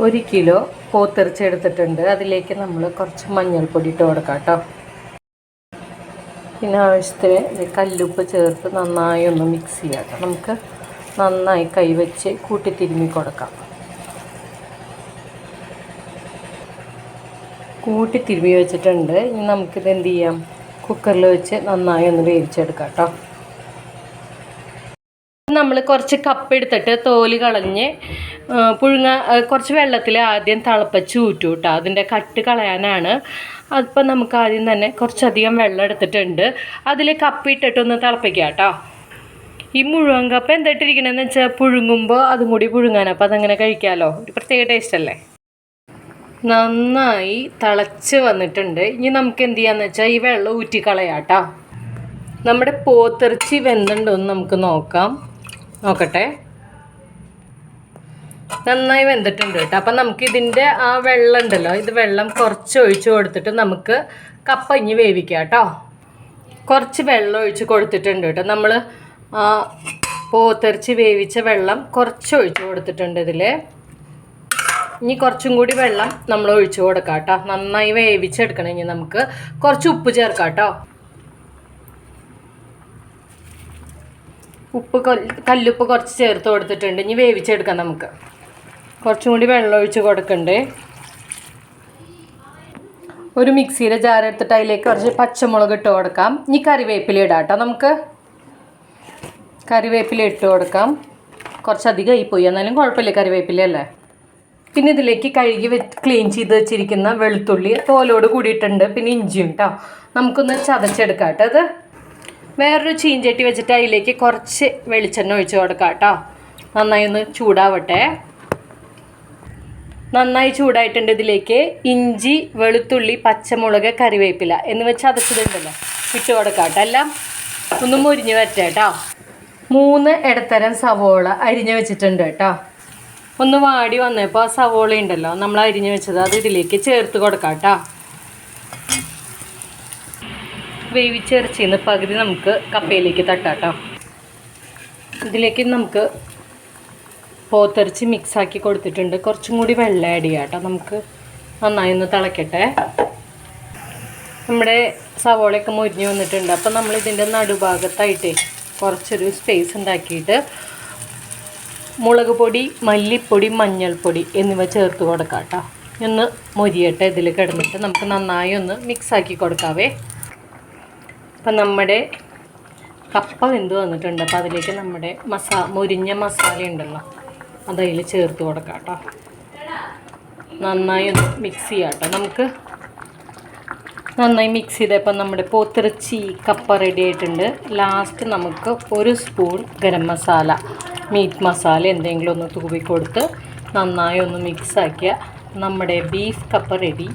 ഒരു കിലോ പോത്തിറച്ചി എടുത്തിട്ടുണ്ട്. അതിലേക്ക് നമ്മൾ കുറച്ച് മഞ്ഞൾപ്പൊടി ഇട്ട് കൊടുക്കാം കേട്ടോ. പിന്നെ ആവശ്യത്തിന് കല്ലുപ്പ് ചേർത്ത് നന്നായി ഒന്ന് മിക്സ് ചെയ്യാം നമുക്ക് നന്നായി കൈവച്ച് കൂട്ടി തിരുമ്മി കൊടുക്കാം. കൂട്ടി തിരുമ്മി വെച്ചിട്ടുണ്ട്. ഇനി നമുക്കിത് എന്ത് ചെയ്യാം? കുക്കറിൽ വെച്ച് നന്നായി ഒന്ന് വേവിച്ചെടുക്കാം കേട്ടോ. നമ്മൾ കുറച്ച് കപ്പ് എടുത്തിട്ട് തോൽ കളഞ്ഞ് പുഴുങ്ങ കുറച്ച് വെള്ളത്തിൽ ആദ്യം തിളപ്പിച്ച് ഊറ്റു കേട്ടോ അതിന്റെ കട്ട് കളയാനാണ്. അതിപ്പോൾ നമുക്ക് ആദ്യം തന്നെ കുറച്ചധികം വെള്ളം എടുത്തിട്ടുണ്ട്. അതിൽ കപ്പ് ഇട്ടിട്ടൊന്ന് തിളപ്പിക്കാം കേട്ടോ ഈ മുഴുവൻ കപ്പ് എന്തായിട്ടിരിക്കണമെന്ന് വെച്ചാൽ പുഴുങ്ങുമ്പോൾ അതും കൂടി പുഴുങ്ങാൻ അപ്പോൾ അതങ്ങനെ കഴിക്കാമല്ലോ ഒരു പ്രത്യേക ടേസ്റ്റ് അല്ലേ? നന്നായി തിളച്ച് വന്നിട്ടുണ്ട്. ഇനി നമുക്ക് എന്ത് ചെയ്യാന്ന് വെച്ചാൽ ഈ വെള്ളം ഊറ്റിക്കളയാം കേട്ടോ നമ്മുടെ പോത്തിറച്ചി വെന്തുണ്ടോ എന്ന് നമുക്ക് നോക്കാം. നോക്കട്ടെ. നന്നായി വെന്തിട്ടുണ്ട് കേട്ടോ. അപ്പം നമുക്ക് ഇതിന്റെ ആ വെള്ളം ഉണ്ടല്ലോ ഇത് വെള്ളം കുറച്ച് ഒഴിച്ച് കൊടുത്തിട്ട് നമുക്ക് കപ്പ ഇഞ്ഞ് വേവിക്കാം കേട്ടോ. കുറച്ച് വെള്ളം ഒഴിച്ച് കൊടുത്തിട്ടുണ്ട് കേട്ടോ. നമ്മൾ പോത്തിറച്ചി വേവിച്ച വെള്ളം കുറച്ച് ഒഴിച്ച് കൊടുത്തിട്ടുണ്ട് ഇതിൽ ഇനി കുറച്ചും കൂടി വെള്ളം നമ്മൾ ഒഴിച്ചു കൊടുക്കാം കേട്ടോ. നന്നായി വേവിച്ചെടുക്കണം ഇനി നമുക്ക്. കുറച്ച് ഉപ്പ് ചേർക്കാം കേട്ടോ. ഉപ്പ് കല്ലുപ്പ് കുറച്ച് ചേർത്ത് കൊടുത്തിട്ടുണ്ട്. ഇനി വേവിച്ചെടുക്കാം നമുക്ക്. കുറച്ചും കൂടി വെള്ളം ഒഴിച്ച് കൊടുക്കണ്ടേ. ഒരു മിക്സിയുടെ ജാർ എടുത്തിട്ട് അതിലേക്ക് കുറച്ച് പച്ചമുളക് ഇട്ട് കൊടുക്കാം. ഇനി കറിവേപ്പില ഇടാം കേട്ടോ നമുക്ക്. കറിവേപ്പില ഇട്ട് കൊടുക്കാം. കുറച്ചധികം ആയിപ്പോയി. എന്നാലും കുഴപ്പമില്ല കറിവേപ്പില അല്ലേ? പിന്നെ ഇതിലേക്ക് കഴുകി ക്ലീൻ ചെയ്ത് വെച്ചിരിക്കുന്ന വെളുത്തുള്ളി തോലോട് കൂടിയിട്ടുണ്ട്. പിന്നെ ഇഞ്ചിയും കേട്ടോ നമുക്കൊന്ന് ചതച്ചെടുക്കാം കേട്ടോ. അത് വേറൊരു ചീഞ്ചട്ടി വെച്ചിട്ട് അതിലേക്ക് കുറച്ച് വെളിച്ചെണ്ണ ഒഴിച്ച് കൊടുക്കാം കേട്ടോ. നന്നായി ഒന്ന് ചൂടാവട്ടെ. നന്നായി ചൂടായിട്ടുണ്ട് ഇതിലേക്ക് ഇഞ്ചി വെളുത്തുള്ളി പച്ചമുളക് കറിവേപ്പില എന്ന് വെച്ച് അതച്ചതുണ്ടല്ലോ ഇട്ട് കൊടുക്കാം കേട്ടോ. എല്ലാം ഒന്ന് മുരിഞ്ഞ് വരട്ടെ കേട്ടോ. മൂന്ന് ഇടത്തരം സവോള അരിഞ്ഞ് വെച്ചിട്ടുണ്ട് കേട്ടോ. ഒന്ന് വാടി വന്നപ്പോൾ ആ സവോള ഉണ്ടല്ലോ. നമ്മൾ അരിഞ്ഞ് വെച്ചത് അത് ഇതിലേക്ക് ചേർത്ത് കൊടുക്കാം കേട്ടോ. വേവിച്ചിറച്ചിന്ന് പകുതി നമുക്ക് കപ്പയിലേക്ക് തട്ടാട്ടോ. ഇതിലേക്ക് നമുക്ക് പോത്തിറച്ചി മിക്സാക്കി കൊടുത്തിട്ടുണ്ട്. കുറച്ചും കൂടി വെള്ളം ആഡ് ചെയ്യാം കേട്ടോ നമുക്ക് നന്നായി ഒന്ന് തിളക്കട്ടെ. നമ്മുടെ സവോളയൊക്കെ മുരിഞ്ഞ് വന്നിട്ടുണ്ട്. അപ്പം നമ്മൾ ഇതിന്റെ നടുഭാഗത്തായിട്ട് കുറച്ചൊരു സ്പേസ് ഉണ്ടാക്കിയിട്ട് മുളക് പൊടി മല്ലിപ്പൊടി മഞ്ഞൾപ്പൊടി എന്നിവ ചേർത്ത് കൊടുക്കാം കേട്ടോ ഒന്ന് മൊരിയട്ടെ ഇതിൽ കിടന്നിട്ട്. നമുക്ക് നന്നായി ഒന്ന് മിക്സാക്കി കൊടുക്കാവേ. അപ്പം നമ്മുടെ കപ്പ വെന്ത് വന്നിട്ടുണ്ട്. അപ്പോൾ അതിലേക്ക് നമ്മുടെ മസാ മുരിഞ്ഞ മസാല ഉണ്ടല്ലോ അതതിൽ ചേർത്ത് കൊടുക്കാം കേട്ടോ. നന്നായി ഒന്ന് മിക്സ് ചെയ്യാം കേട്ടോ. നമുക്ക് നന്നായി മിക്സ് ചെയ്തപ്പോൾ നമ്മുടെ പോത്തിറച്ചി കപ്പ റെഡി ആയിട്ടുണ്ട്. ലാസ്റ്റ് നമുക്ക് ഒരു സ്പൂൺ ഗരം മസാല മീറ്റ് മസാല എന്തെങ്കിലും ഒന്ന് തൂവി കൊടുത്ത് നന്നായി ഒന്ന് മിക്സ് ആക്കിയ നമ്മുടെ ബീഫ് കപ്പ റെഡി